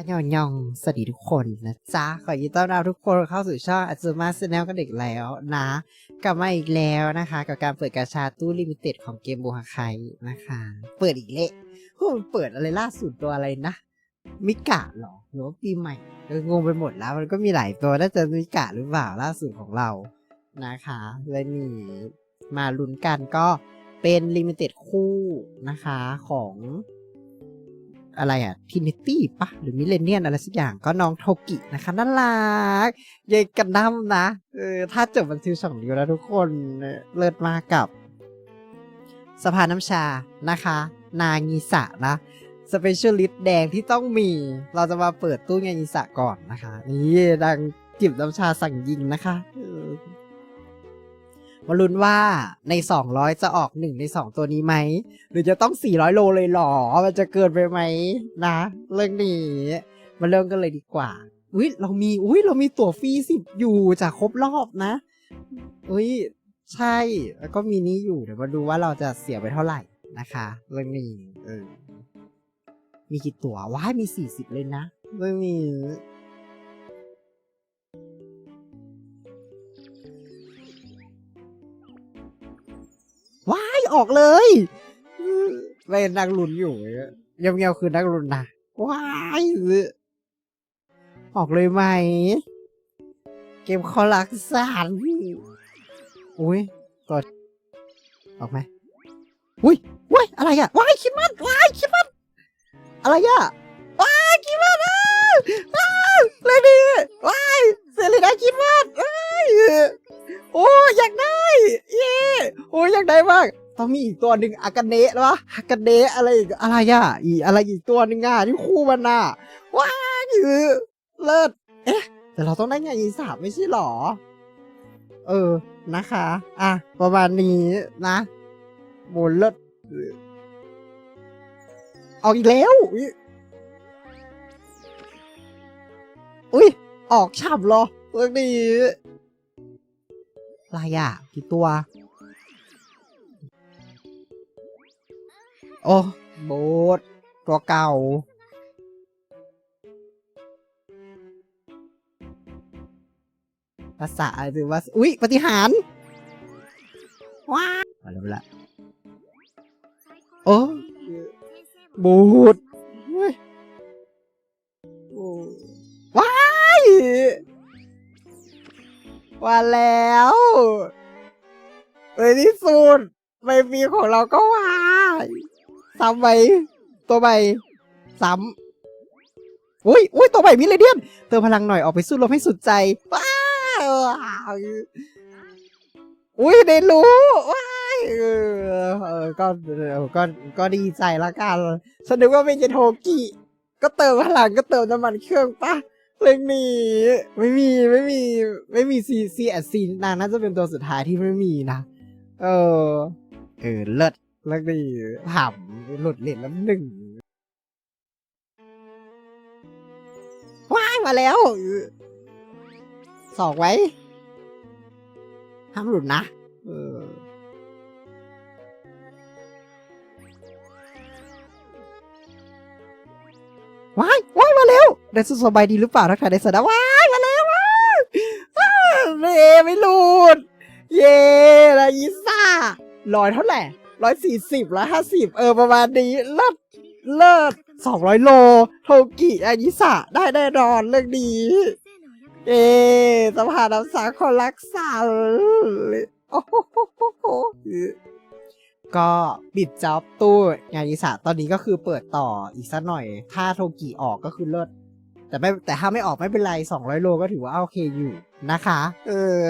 อันยองยองสวัสดีทุกคนนะจ๊ะ ขอยินต้อนรับทุกคนเข้าสู่ช่องอัจ u มาสแนลกันเด็กแล้วนะ กลับมาอีกแล้วนะคะ กับการเปิดกาชาตู้ลิมิเต็ดของเกมบูฮาไคนะคะ เปิดอีกเละพวกมันเปิดอะไรล่าสุดตัวอะไรนะ มิกะหรอหรือว่าปีใหม่เอองงไปหมดแล้ว มันก็มีหลายตัวน่าจะมิกะหรือเปล่าล่าสุดของเรานะคะและนี่มาลุ้นกันก็เป็นลิมิเต็ดคู่นะคะของ อะไรอะทินิตี้ปะหรือมิเลเนียนอะไรสักอย่างก็น้องโทกินะคะน่ารักยายกันดั้มนะเออถ้าจบบันทิวสองนิ้วแล้วทุกคนเลิศมากกับ สภาน้ำชานะคะ นางีสะนะสเปเชียลิสต์แดงที่ต้องมี เราจะมาเปิดตู้นางีสะก่อนนะคะ นี่ดังจิบน้ำชาสั่งยิงนะคะ มาลุ้นว่าใน 200 จะออกหนึ่งใน 2 ตัวนี้ไหม หรือจะต้อง 400 โลเลยหรอ มันจะเกินไปไหมนะ เรื่องนี้ มาเริ่มกันเลยดีกว่า อุ้ยเรามี อุ้ยเรามีตั๋วฟรีสิบอยู่จากครบรอบนะ อุ้ยใช่ แล้วก็มีนี้อยู่ เดี๋ยวมาดูว่าเราจะเสียไปเท่าไหร่นะคะ เรื่องนี้เออมีกี่ตั๋วว้ายมี 40 เลยนะเรื่องนี้ ออกเลยเล่นนักลุนอยู่เงียบๆคือนักลุนนะว้ายออกเลยไหม เกมคอลักสานอุ้ยกดออกไหมอุ้ยว้ายอะไรอะว้ายคิดมันว้ายคิดมันอะไรอะว้ายคิดมันอ้าวอ้าวเลยดีว้ายเซเลนาคิดมัน ต้องมีอีกตัวหนึ่งอากาเนะหรออากาเนะอะไรอีกอะไรอะอีอะไรอีกตัวหนึ่งอะที่คู่มันน่ะว้ายคือเลิศเอ๊ะ แต่เราต้องได้ไงอีสามไม่ใช่หรอ เออนะคะ อะ ประมาณนี้นะโมเลิศออกอีกแล้ว อุ้ย ออกฉ่ำเหรอเรื่องนี้อะไรอะกี่ตัว โอ้โบสตัวเก่า ภาษาหรือว่า อุ๊ย ปฏิหารว้าวมาแล้วละโอ้บูดว้ายว่าแล้วในที่สุดใบมีของเราก็ว่า ซ้ำไปตัวใบซ้ำอุ้ยอุ้ยตัวใบมิเลเดียนเติมพลังหน่อยออกไปสู้รบให้สุดใจว้าวอุ้ยได้รู้ว้ายเออเออก็ก็ก็ดีใจละกันฉันนึกว่าไม่ใช่โทกิก็เติมพลังก็เติมน้ำมันเครื่องปะเรื่องนี้ไม่มีไม่มีไม่มีซีซีแอดซีนางน่าจะเป็นตัวสุดท้ายที่ไม่มีนะ เออ เออเลิศ เลิศดีผ่ำหลุดเหรียญแล้วหนึ่งว้ายมาแล้วสอกไว้ห้ามหลุดนะเออว้ายว้ายมาแล้วได้สุดสบายดีหรือเปล่าทักทายได้สนะว้ายมาแล้วว้ายเมไม่หลุด เย่ละอีซ่าร้อยเท่าไหร่ ร้อยสี่สิบร้อยห้าสิบเออประมาณนี้เลิศเลิศสองร้อยโล โทกิอายิสะได้แน่นอนเรื่องดีเอสภาน้ำสาคนรักษาโอ้โหก็ปิดจ็อบตู้งานยิสะตอนนี้ก็คือเปิดต่ออีกสักหน่อย ถ้าโทกิออกก็คือเลิศแต่ไม่แต่ถ้าไม่ออกไม่เป็นไรสองร้อยโลก็ถือว่าโอเคอยู่นะคะ เออ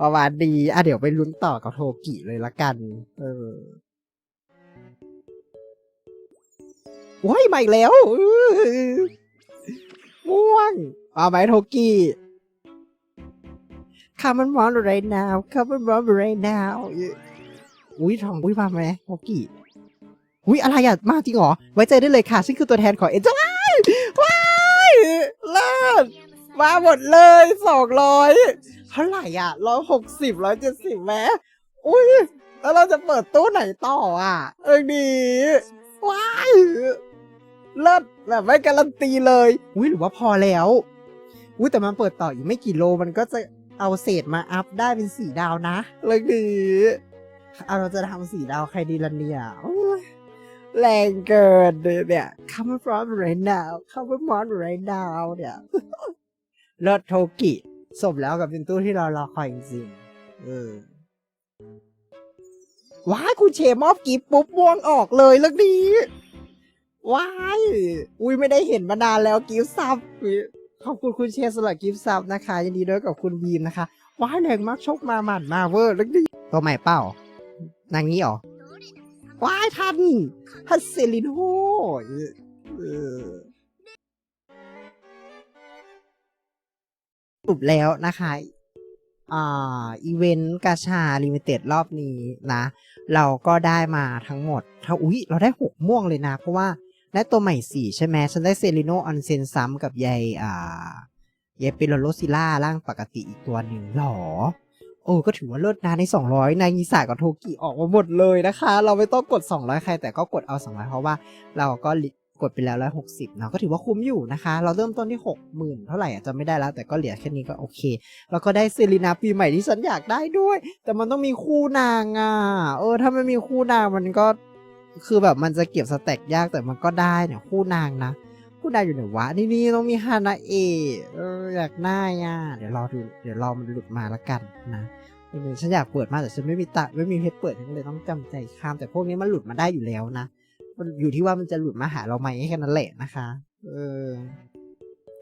ประมาณดีอะเดี๋ยวไปลุ้นต่อกับโทกิเลยละกัน เออโอ้ยมาอีกแล้วอื้อม่วงเอาไหมโทกิคามันมอนไรนาวคามันมอนไรนาวอุ้ยทองอุ้ยมาไหมโทกิอุ้ยอะไรอะ มาจริงเหรอ ไว้ใจได้เลยค่ะฉันคือตัวแทนของเอ็นจ้าว้ายว้ายเลิศมาหมดเลยสองร้อย เท่าไหร่อะร้อยหกสิบร้อยเจ็ดสิบแม้อุ้ยแล้วเราจะเปิดตู้ไหนต่ออะ เออดีว้ายเลิศแบบไม่การันตีเลยอุ้ยหรือว่าพอแล้วอุ้ยแต่มันเปิดต่ออีกไม่กี่โลมันก็จะเอาเศษมาอัพได้เป็นสีดาวนะเลยคือเอาเราจะทำสีดาวใครดีล่ะเนี่ยแรงเกินเลยเนี่ย come from right now come from right now เนี่ยเลิศโทกิ สมแล้วกับเป็นตู้ที่เรารอคอยจริงๆเออว้ายคุณเชมอบกีบปุ๊บม่วงออกเลยเรื่องนี้ว้ายอุ้ยไม่ได้เห็นมานานแล้วกิฟซับขอบคุณคุณเชสำหรับกิฟซับนะคะยินดีด้วยกับคุณบีมนะคะว้ายแรงมากชกมาหมันมาเวอร์เรื่องนี้ตัวใหม่เป้านางนี้หรอว้ายทันฮัสเซลินโฮเออ รุปแล้วนะคะอ่าอีเวนต์กาชาลิมิเต็ดรอบนี้นะ เราก็ได้มาทั้งหมดถ้าอุ๊ย เราได้หกม่วงเลยนะ เพราะว่าได้ตัวใหม่สี่ใช่ไหมฉันได้เซริโนออนเซนซ้ำกับยายอ่ายายเปโลโลซิล่าร่างปกติอีกตัวหนึ่งหรอ โอ้ก็ถือว่าเลิศนะใน 200 นายงิสากับโทกิออกมาหมดเลยนะคะ เราไม่ต้องกด 200 ใครแต่ก็กดเอา 200 เพราะว่าเราก็ กดไปแล้ว160เนาะก็ถือว่าคุ้มอยู่นะคะ เราเริ่มต้นที่60,000เท่าไหร่อะจำไม่ได้แล้วแต่ก็เหลือแค่นี้ก็โอเค แล้วก็ได้เซรีนาปีใหม่ที่ฉันอยากได้ด้วย แต่มันต้องมีคู่นางอะเออ ถ้าไม่มีคู่นางมันก็คือแบบมันจะเก็บสแต็กยากแต่มันก็ได้เนี่ยคู่นางนะคู่นางอยู่ไหนวะนี่นี่ต้องมีฮานาเอะเอออยากได้อะเดี๋ยวรอดูเดี๋ยวรอมันหลุดมาละกันนะฉันอยากเปิดมากแต่ฉันไม่มีตะไม่มีเพชรเปิดฉันก็เลยต้องจำใจข้ามแต่พวกนี้มันหลุดมาได้อยู่แล้วนะ มันอยู่ที่ว่ามันจะหลุดมาหาเราไหมแค่นั้นแหละนะคะ เออ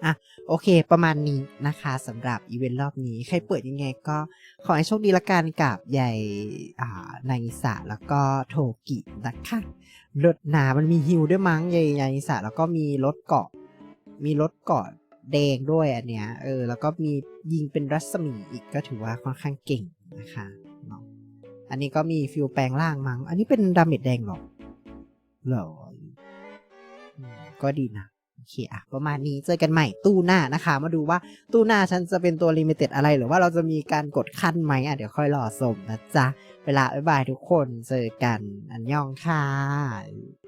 อะโอเค ประมาณนี้นะคะสำหรับอีเวนต์รอบนี้ ใครเปิดยังไงก็ขอให้โชคดีละกันกับใหญ่อ่านายสะแล้วก็โทกินะคะรถหนามันมีฮิวด้วยมั้งใหญ่นายสะแล้วก็มีรถเกาะ มีรถเกาะแดงด้วยอันเนี้ยเออแล้วก็มียิงเป็นรัศมีอีกก็ถือว่าค่อนข้างเก่งนะคะเนาะอันนี้ก็มีฟิลแปลงร่างมั้ง อันนี้เป็นดาเมจแดงหรอ หรอก็ดีนะโอเคอะประมาณนี้เจอกันใหม่ตู้หน้านะคะ มาดูว่าตู้หน้าฉันจะเป็นตัวลิมิเต็ดอะไรหรือว่าเราจะมีการกดขั้นไหมอะเดี๋ยวค่อยรอสมนะจ๊ะ เวลาบ๊ายบายทุกคนเจอกันอันยองค่ะ